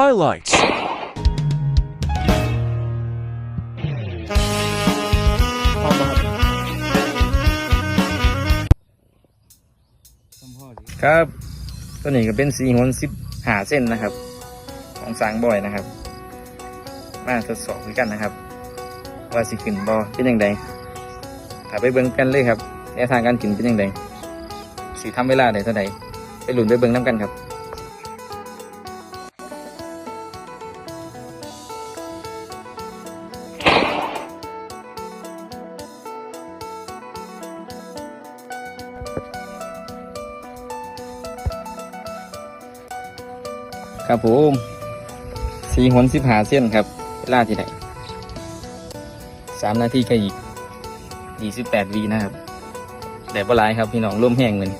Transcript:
Highlights. ครับสมพ่อดิครับตัวนี้ก็เป็นสีหนสิบหาเส้นนะครับ ของสางบ่อยนะครับ มาทดสอบด้วยกันนะครับ ว่าสิขึ้นบอเป็นยังไงถ้าไปเบิ่งกันเลยครับแนวทางการขึ้นเป็นยังไงสีทำเวลาได้เท่าไหร่ไปหลุนไปเบิ่งน้ำกันครับ ครับผมสีหนสิบหาเส้นครับเวลาที่ไหนสามนาทีแค่อีกยี่สิบแปดวีนะครับแต่ปลายครับพี่น้องร่มแห้งเลย